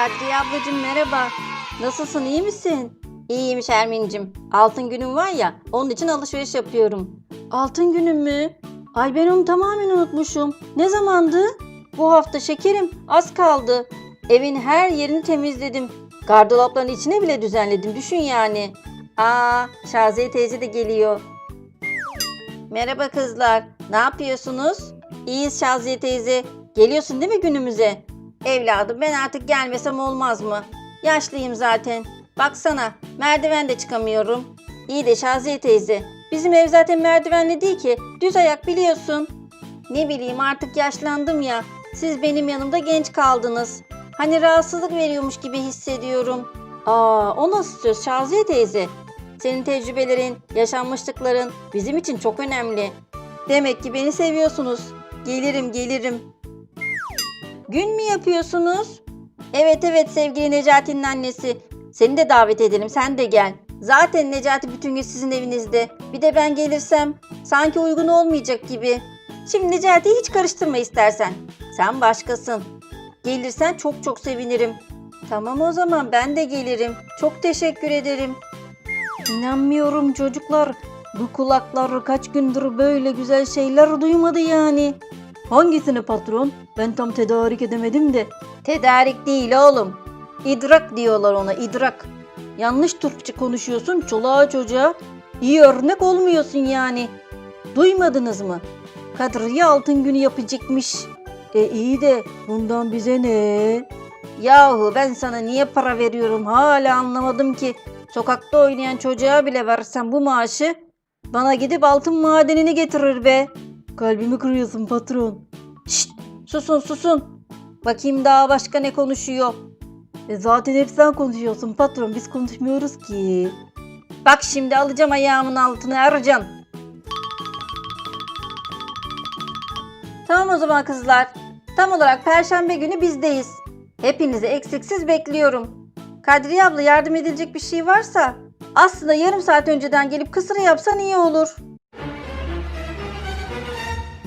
Kadriye ablacığım merhaba. Nasılsın iyi misin? İyiyim Şermin'cim. Altın günüm var ya onun için alışveriş yapıyorum. Altın günüm mü? Ay ben onu tamamen unutmuşum. Ne zamandı? Bu hafta şekerim az kaldı. Evin her yerini temizledim. Gardıropların içine bile düzenledim. Düşün yani. Aa, Şaziye teyze de geliyor. Merhaba kızlar. Ne yapıyorsunuz? İyiyiz Şaziye teyze. Geliyorsun değil mi günümüze? Evladım ben artık gelmesem olmaz mı? Yaşlıyım zaten. Baksana merdiven de çıkamıyorum. İyi de Şaziye teyze. Bizim ev zaten merdivenli değil ki. Düz ayak biliyorsun. Ne bileyim artık yaşlandım ya. Siz benim yanımda genç kaldınız. Hani rahatsızlık veriyormuş gibi hissediyorum. Aa o nasıl söz Şaziye teyze? Senin tecrübelerin, yaşanmışlıkların bizim için çok önemli. Demek ki beni seviyorsunuz. Gelirim gelirim. Gün mü yapıyorsunuz? Evet evet sevgili Necati'nin annesi. Seni de davet edelim sen de gel. Zaten Necati bütün gün sizin evinizde. Bir de ben gelirsem sanki uygun olmayacak gibi. Şimdi Necati'yi hiç karıştırma istersen. Sen başkasın. Gelirsen çok çok sevinirim. Tamam o zaman ben de gelirim. Çok teşekkür ederim. İnanmıyorum çocuklar. Bu kulaklar kaç gündür böyle güzel şeyler duymadı yani. Hangisini patron? Ben tam tedarik edemedim de. Tedarik değil oğlum. İdrak diyorlar ona idrak. Yanlış Türkçe konuşuyorsun çoluğa çocuğa. İyi örnek olmuyorsun yani. Duymadınız mı? Kadriye altın günü yapacakmış. E iyi de bundan bize ne? Yahu ben sana niye para veriyorum hala anlamadım ki. Sokakta oynayan çocuğa bile versen bu maaşı bana gidip altın madenini getirir be. Kalbimi kırıyorsun patron. Şşt susun susun. Bakayım daha başka ne konuşuyor. E zaten hep sen konuşuyorsun patron biz konuşmuyoruz ki. Bak şimdi alacağım ayağımın altını Ercan. Tamam o zaman kızlar. Tam olarak perşembe günü bizdeyiz. Hepinizi eksiksiz bekliyorum. Kadriye abla yardım edilecek bir şey varsa aslında yarım saat önceden gelip kısırı yapsan iyi olur.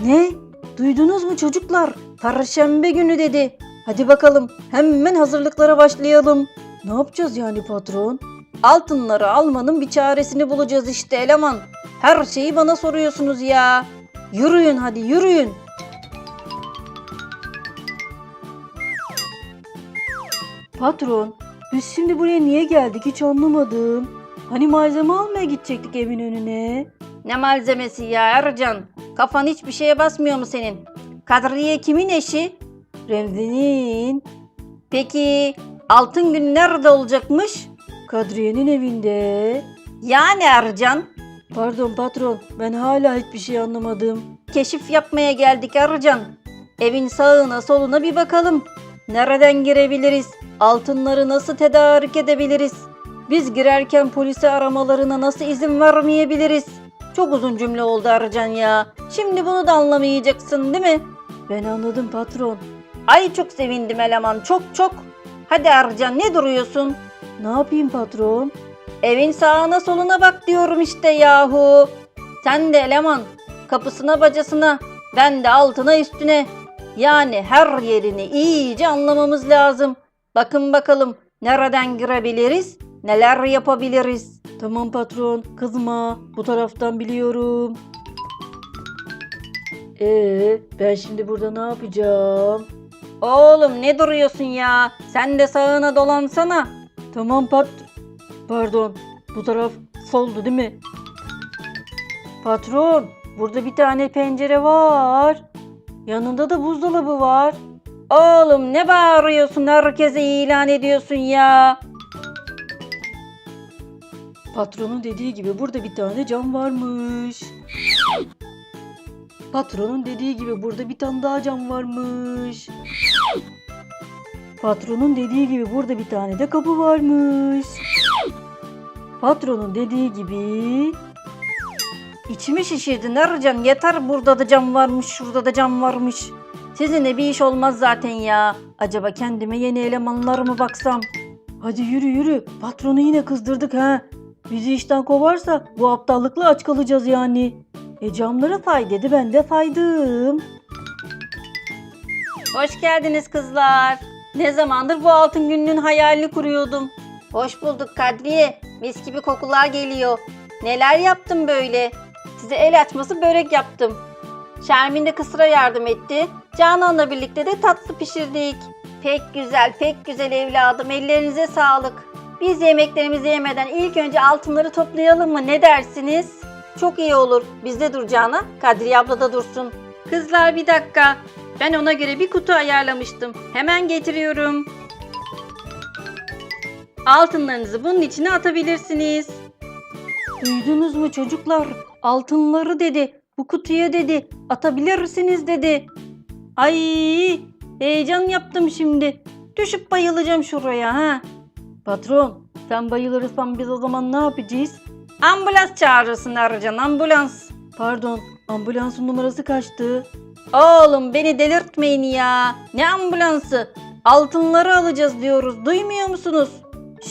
Ne? Duydunuz mu çocuklar? Perşembe günü dedi. Hadi bakalım hemen hazırlıklara başlayalım. Ne yapacağız yani patron? Altınları almanın bir çaresini bulacağız işte eleman. Her şeyi bana soruyorsunuz ya. Yürüyün hadi yürüyün. Patron, biz şimdi buraya niye geldik hiç anlamadım. Hani malzeme almaya gidecektik evin önüne. Ne malzemesi ya Ercan? Kafan hiçbir şeye basmıyor mu senin? Kadriye kimin eşi? Remzi'nin. Peki altın gün nerede olacakmış? Kadriye'nin evinde. Yani Ercan? Pardon patron ben hala hiçbir şey anlamadım. Keşif yapmaya geldik Ercan. Evin sağına soluna bir bakalım. Nereden girebiliriz? Altınları nasıl tedarik edebiliriz? Biz girerken polisi aramalarına nasıl izin vermeyebiliriz? Çok uzun cümle oldu Arcan ya. Şimdi bunu da anlamayacaksın değil mi? Ben anladım patron. Ay çok sevindim eleman çok çok. Hadi Arcan ne duruyorsun? Ne yapayım patron? Evin sağına soluna bak diyorum işte yahu. Sen de eleman kapısına bacasına ben de altına üstüne. Yani her yerini iyice anlamamız lazım. Bakın bakalım nereden girebiliriz, neler yapabiliriz. Tamam patron, kızma. Bu taraftan biliyorum. Ee, ben şimdi burada ne yapacağım? Oğlum ne duruyorsun ya? Sen de sağına dolansana. Tamam pat... Pardon, bu taraf soldu değil mi? Patron, burada bir tane pencere var. Yanında da buzdolabı var. Oğlum ne bağırıyorsun herkese ilan ediyorsun ya. Patronun dediği gibi burada bir tane cam varmış. Patronun dediği gibi burada bir tane daha cam varmış. Patronun dediği gibi burada bir tane de kapı varmış. Patronun dediği gibi İçimi şişirdin Ercan. Yeter burada da cam varmış, şurada da cam varmış. Sizinle bir iş olmaz zaten ya. Acaba kendime yeni elemanlar mı baksam? Hadi yürü yürü. Patronu yine kızdırdık ha. Bizi işten kovarsa bu aptallıkla aç kalacağız yani. E camlara fay dedi ben de faydım. Hoş geldiniz kızlar. Ne zamandır bu altın gününün hayalini kuruyordum. Hoş bulduk Kadriye. Mis gibi kokular geliyor. Neler yaptım böyle? Size el açması börek yaptım. Şermin de kısra yardım etti. Canan'la birlikte de tatlı pişirdik. Pek güzel, pek güzel evladım. Ellerinize sağlık. Biz yemeklerimizi yemeden ilk önce altınları toplayalım mı? Ne dersiniz? Çok iyi olur. Bizde dur Canan. Kadriye abla da dursun. Kızlar bir dakika. Ben ona göre bir kutu ayarlamıştım. Hemen getiriyorum. Altınlarınızı bunun içine atabilirsiniz. Duydunuz mu çocuklar? Altınları dedi. Bu kutuya dedi. Atabilirsiniz dedi. Ay heyecan yaptım şimdi. Düşüp bayılacağım şuraya ha. Patron sen bayılırsan biz o zaman ne yapacağız? Ambulans çağırırsın aracan ambulans. Pardon ambulansın numarası kaçtı? Oğlum beni delirtmeyin ya. Ne ambulansı? Altınları alacağız diyoruz. Duymuyor musunuz?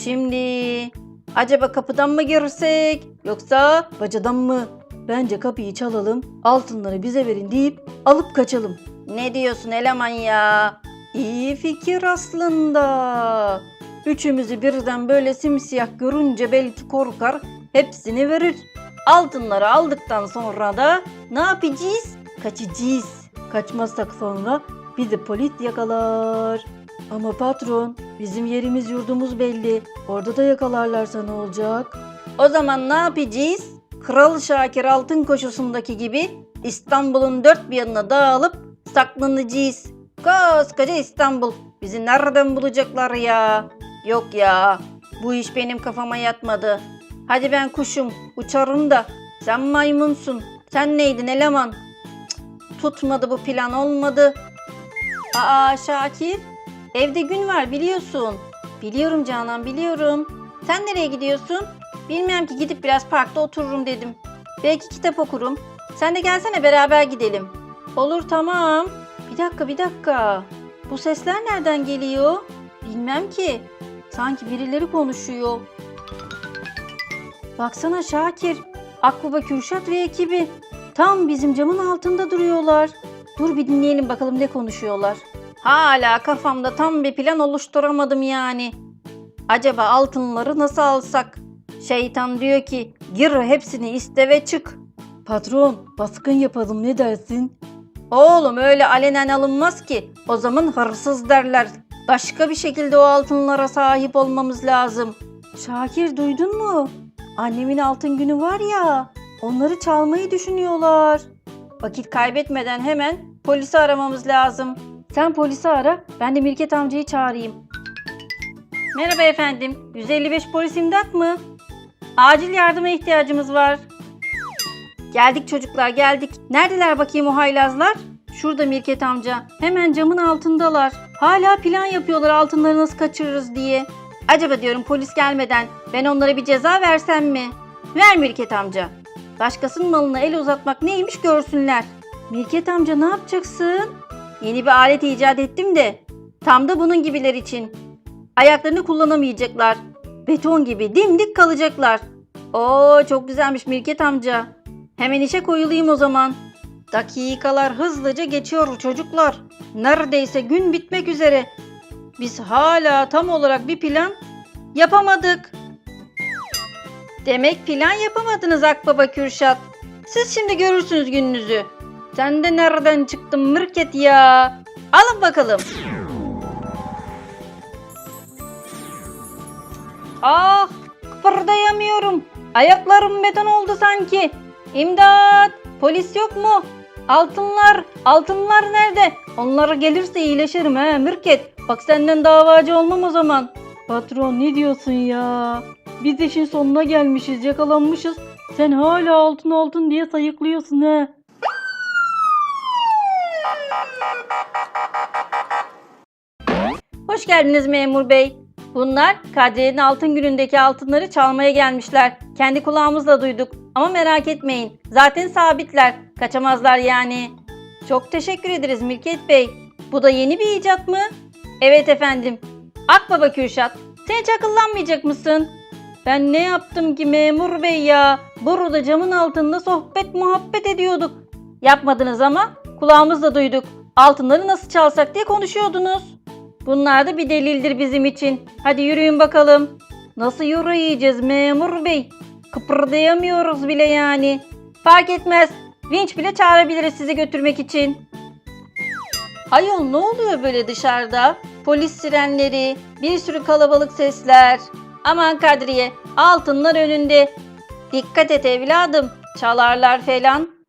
Şimdi acaba kapıdan mı girsek yoksa bacadan mı? Bence kapıyı çalalım, altınları bize verin deyip alıp kaçalım. Ne diyorsun eleman ya? İyi fikir aslında. Üçümüzü birden böyle simsiyah görünce belki korkar, hepsini verir. Altınları aldıktan sonra da ne yapacağız? Kaçacağız. Kaçmazsak sonra bizi polis yakalar. Ama patron, bizim yerimiz yurdumuz belli. Orada da yakalarlarsa ne olacak? O zaman ne yapacağız? Kral Şakir Altın Koşusu'ndaki gibi İstanbul'un dört bir yanına dağılıp saklanacağız. Koskoca İstanbul. Bizi nereden bulacaklar ya? Yok ya. Bu iş benim kafama yatmadı. Hadi ben kuşum. Uçarım da. Sen maymunsun. Sen neydin eleman? Cık, tutmadı bu plan olmadı. Aa Şakir. Evde gün var biliyorsun. Biliyorum Canan biliyorum. Sen nereye gidiyorsun? Bilmem ki gidip biraz parkta otururum dedim. Belki kitap okurum. Sen de gelsene beraber gidelim. Olur tamam. Bir dakika bir dakika. Bu sesler nereden geliyor? Bilmem ki. Sanki birileri konuşuyor. Baksana Şakir. Akbaba Kürşat ve ekibi. Tam bizim camın altında duruyorlar. Dur bir dinleyelim bakalım ne konuşuyorlar. Hala kafamda tam bir plan oluşturamadım yani. Acaba altınları nasıl alsak? Şeytan diyor ki gir hepsini iste ve çık. Patron baskın yapalım ne dersin? Oğlum öyle alenen alınmaz ki. O zaman hırsız derler. Başka bir şekilde o altınlara sahip olmamız lazım. Şakir duydun mu? Annemin altın günü var ya. Onları çalmayı düşünüyorlar. Vakit kaybetmeden hemen polisi aramamız lazım. Sen polisi ara, ben de Mirket amcayı çağırayım. Merhaba efendim, 155 polis imdat mı? Acil yardıma ihtiyacımız var. Geldik çocuklar geldik. Neredeler bakayım o haylazlar? Şurada Mirket amca. Hemen camın altındalar. Hala plan yapıyorlar altınları nasıl kaçırırız diye. Acaba diyorum polis gelmeden ben onlara bir ceza versem mi? Ver Mirket amca. Başkasının malına el uzatmak neymiş görsünler. Mirket amca ne yapacaksın? Yeni bir alet icat ettim de. Tam da bunun gibiler için. Ayaklarını kullanamayacaklar. Beton gibi dimdik kalacaklar. Oo çok güzelmiş Mirket amca. Hemen işe koyulayım o zaman. Dakikalar hızlıca geçiyor çocuklar. Neredeyse gün bitmek üzere. Biz hala tam olarak bir plan yapamadık. Demek plan yapamadınız Akbaba Kürşat. Siz şimdi görürsünüz gününüzü. Sen de nereden çıktın Mirket ya? Alın bakalım. Ah kıpırdayamıyorum. Ayaklarım beton oldu sanki. İmdat! Polis yok mu? Altınlar, altınlar nerede? Onlara gelirse iyileşirim he Mirket. Bak senden davacı olmam o zaman. Patron ne diyorsun ya? Biz işin sonuna gelmişiz, yakalanmışız. Sen hala altın altın diye sayıklıyorsun he. Hoş geldiniz memur bey. Bunlar Kadriye'nin altın günündeki altınları çalmaya gelmişler. Kendi kulağımızla duyduk. Ama merak etmeyin. Zaten sabitler. Kaçamazlar yani. Çok teşekkür ederiz Mirket Bey. Bu da yeni bir icat mı? Evet efendim. Akbaba Kürşat. Sen hiç akıllanmayacak mısın? Ben ne yaptım ki memur bey ya? Burada camın altında sohbet muhabbet ediyorduk. Yapmadınız ama kulağımızla duyduk. Altınları nasıl çalsak diye konuşuyordunuz. Bunlar da bir delildir bizim için. Hadi yürüyün bakalım. Nasıl yürüyeceğiz memur bey? Kıpırdayamıyoruz bile yani. Fark etmez. Vinç bile çağırabiliriz sizi götürmek için. Ayol ne oluyor böyle dışarıda? Polis sirenleri, bir sürü kalabalık sesler. Aman Kadriye, altınlar önünde. Dikkat et evladım, çalarlar falan.